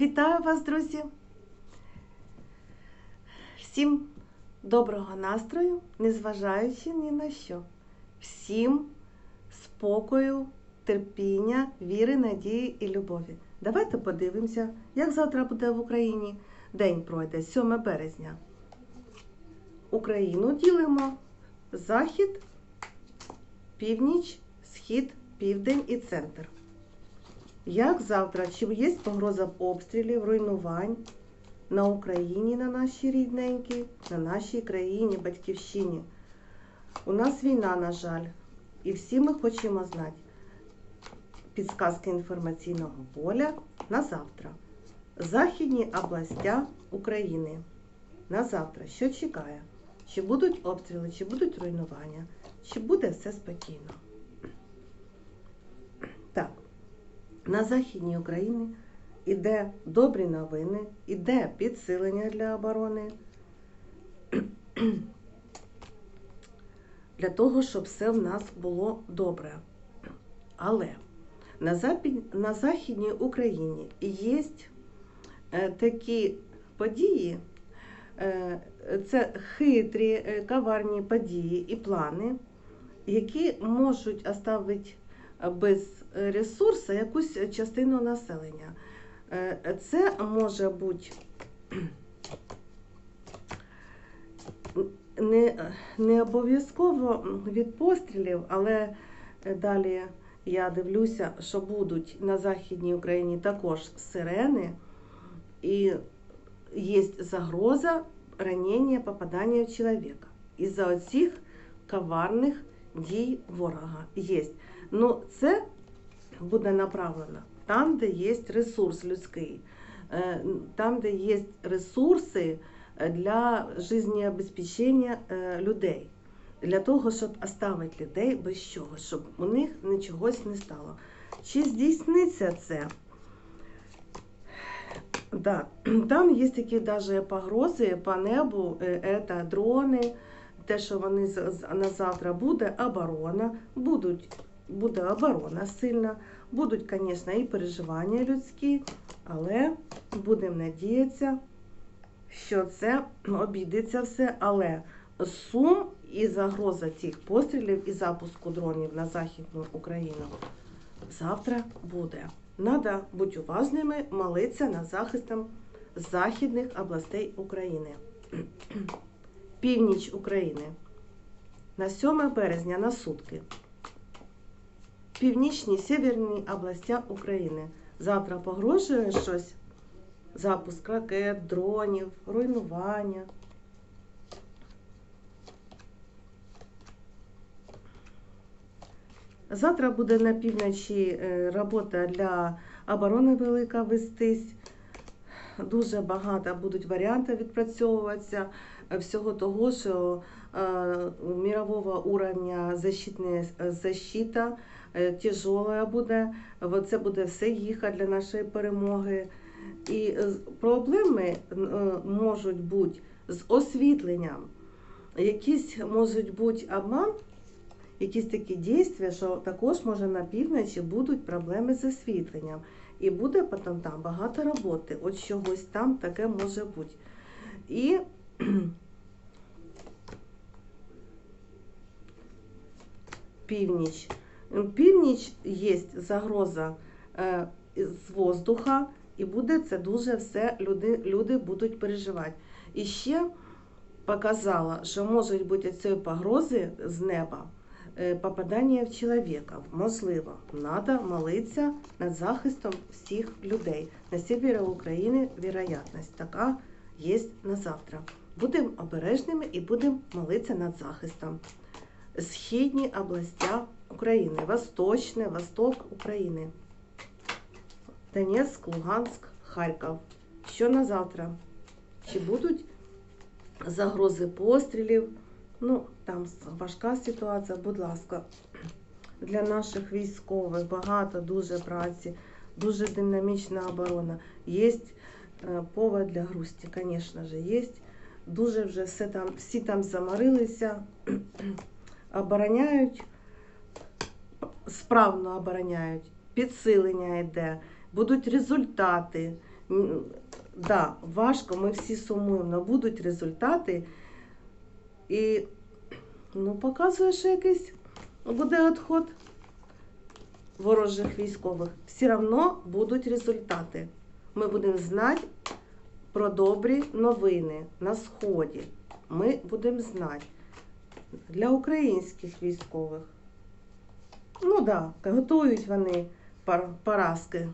Вітаю вас, друзі! Всім доброго настрою, незважаючи ні на що. Всім спокою, терпіння, віри, надії і любові. Давайте подивимося, як завтра буде в Україні. День пройде 7 березня. Україну ділимо захід, північ, схід, південь і центр. Як завтра? Чи є погроза обстрілів, руйнувань на Україні, на нашій рідненькій, на нашій країні, батьківщині? У нас війна, на жаль, і всі ми хочемо знати підсказки інформаційного поля на завтра. Західні областя України. На завтра що чекає? Чи будуть обстріли, чи будуть руйнування, чи буде все спокійно? Так. На Західній Україні іде добрі новини, іде підсилення для оборони, для того, щоб все в нас було добре. Але на, Західній Україні є е, такі події, е, це хитрі, е, коварні події і плани, які можуть оставити без ресурсу якусь частину населення. Е, Це може бути не, не обов'язково від пострілів, але далі я дивлюся, що будуть на Західній Україні також сирени, і є загроза ранення, попадання в чоловіка. Із-за оцих коварних дій ворога є. Ну, це буде направлено там, де є ресурс людський, е, там, де є ресурси для життєобезпечення е, людей, для того, щоб оставити людей без чого, щоб у них нічогось не стало. Чи здійсниться це? Да. Там є такі навіть погрози по небу, е, це дрони, те, що вони на завтра буде оборона, будуть буде оборона сильна, будуть, звісно, і переживання людські, але будемо надіятися, що це обійдеться все. Але сум і загроза цих пострілів і запуску дронів на Західну Україну завтра буде. Надо бути уважними, молитися на захистом західних областей України. Північ України. На 7 березня на сутки північні северні областя України. Завтра погрожує щось, запуск ракет, дронів, руйнування. Завтра буде на півночі е, робота для оборони велика вестись. Дуже багато будуть варіанти відпрацьовуватися всього того, що мирового уровня защита Е, тяжола буде, це буде все їхати для нашої перемоги. І проблеми можуть бути з освітленням, якісь можуть бути обман, якісь такі дійства, що також може на півночі будуть проблеми з освітленням. І буде потім там багато роботи. От чогось там таке може бути. І північ. Північ є загроза е, з воздуха, і буде це дуже все, люди люди будуть переживати. І ще показала, що можуть бути цієї погрози з неба е, попадання в чоловіка. Можливо, треба молитися над захистом всіх людей. На севері України вероятність така є на завтра. Будемо обережними і будемо молитися над захистом. Східні областя України, Восточне, Восток України, Донецьк, Луганськ, Харків. Що на завтра? Чи будуть загрози пострілів? Ну, там важка ситуація, будь ласка, для наших військових багато дуже праці, дуже динамічна оборона. Є е, повод для грусті, звісно ж, є. Дуже вже все там, всі там заморилися, обороняють справно обороняють, підсилення йде, будуть результати. Да, важко, ми всі сумуємо, але будуть результати. І ну, показує, що якийсь буде відход ворожих військових. Все одно будуть результати. Ми будемо знати про добрі новини на Сході. Ми будемо знати для українських військових. Ну так, да, готують вони поразки.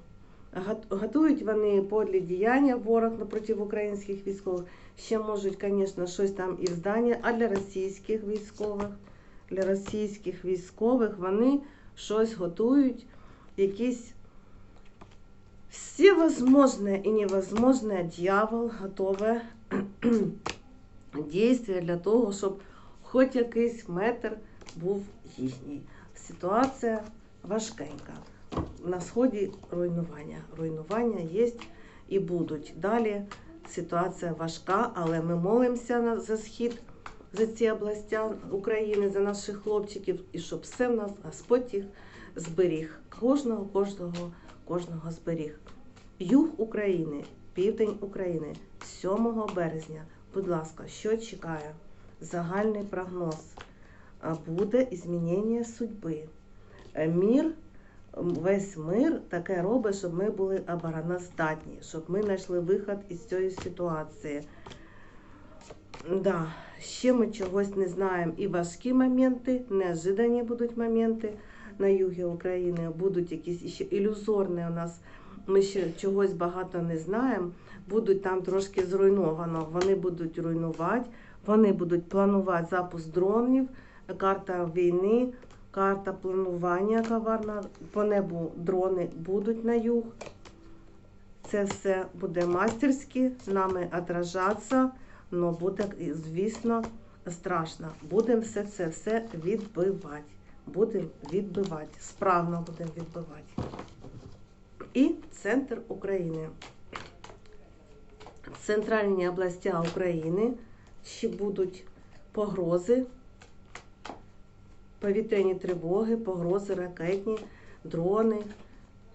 Готують вони подлі діяння ворог напроти українських військових. Ще можуть, звісно, щось там і в а для російських військових, для російських військових вони щось готують, якісь всевозможное и невозможное дьявол готове дійство для того, щоб хоч якийсь метр був їхній. Ситуація важкенька. На сході руйнування. Руйнування є і будуть. Далі ситуація важка, але ми молимося за схід, за ці області України, за наших хлопчиків, і щоб все в нас Господь їх зберіг. Кожного, кожного, кожного зберіг. Юг України, південь України, 7 березня. Будь ласка, що чекає? Загальний прогноз. Буде змінення судьби. Е, Мір, весь мир таке робить, щоб ми були обороноздатні, щоб ми знайшли вихід із цієї ситуації. Да, ще ми чогось не знаємо. І важкі моменти, неожидані будуть моменти на югі України, будуть якісь ще ілюзорні у нас. Ми ще чогось багато не знаємо. Будуть там трошки зруйновано. Вони будуть руйнувати, вони будуть планувати запуск дронів, карта війни, карта планування коварна. По небу дрони будуть на юг. Це все буде мастерськи, нами отражатися, але буде, звісно, страшно. Будемо все це все відбивати. Будемо відбивати. Справно будемо відбивати. І центр України. Центральні області України ще будуть погрози, повітряні тривоги, погрози ракетні, дрони,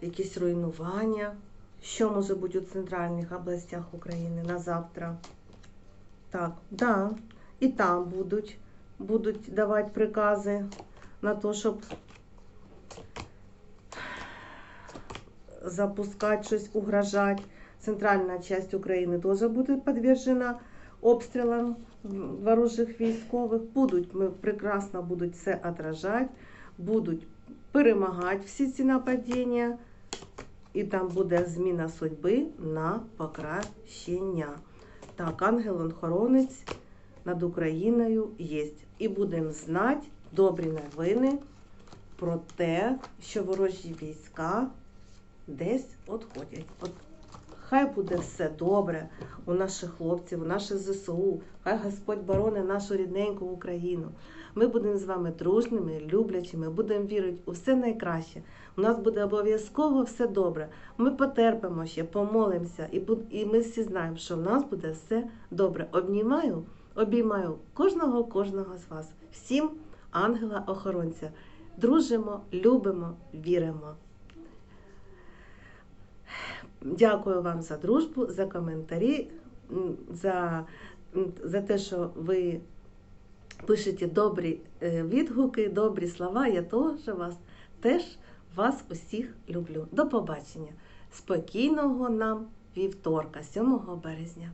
якісь руйнування. Що може бути у центральних областях України на завтра? Так, да, і там будуть, будуть давати прикази на те, щоб запускати щось, угрожати. Центральна часть України теж буде підтверджена обстрілам ворожих військових. Будуть, прекрасно будуть все отражати, будуть перемагати всі ці нападіння, і там буде зміна судьби на покращення. Так, ангел-охоронець над Україною є. І будемо знати добрі новини про те, що ворожі війська десь відходять. Хай буде все добре у наших хлопців, у наших ЗСУ. Хай Господь борони нашу рідненьку Україну. Ми будемо з вами дружними, люблячими, будемо вірити у все найкраще. У нас буде обов'язково все добре. Ми потерпимо ще, помолимося, і, і ми всі знаємо, що в нас буде все добре. Обнімаю, обіймаю кожного, кожного з вас. Всім ангела-охоронця. Дружимо, любимо, віримо. Дякую вам за дружбу, за коментарі, за, за те, що ви пишете добрі е, відгуки, добрі слова. Я теж вас теж вас усіх люблю. До побачення. Спокійного нам вівторка, 7 березня.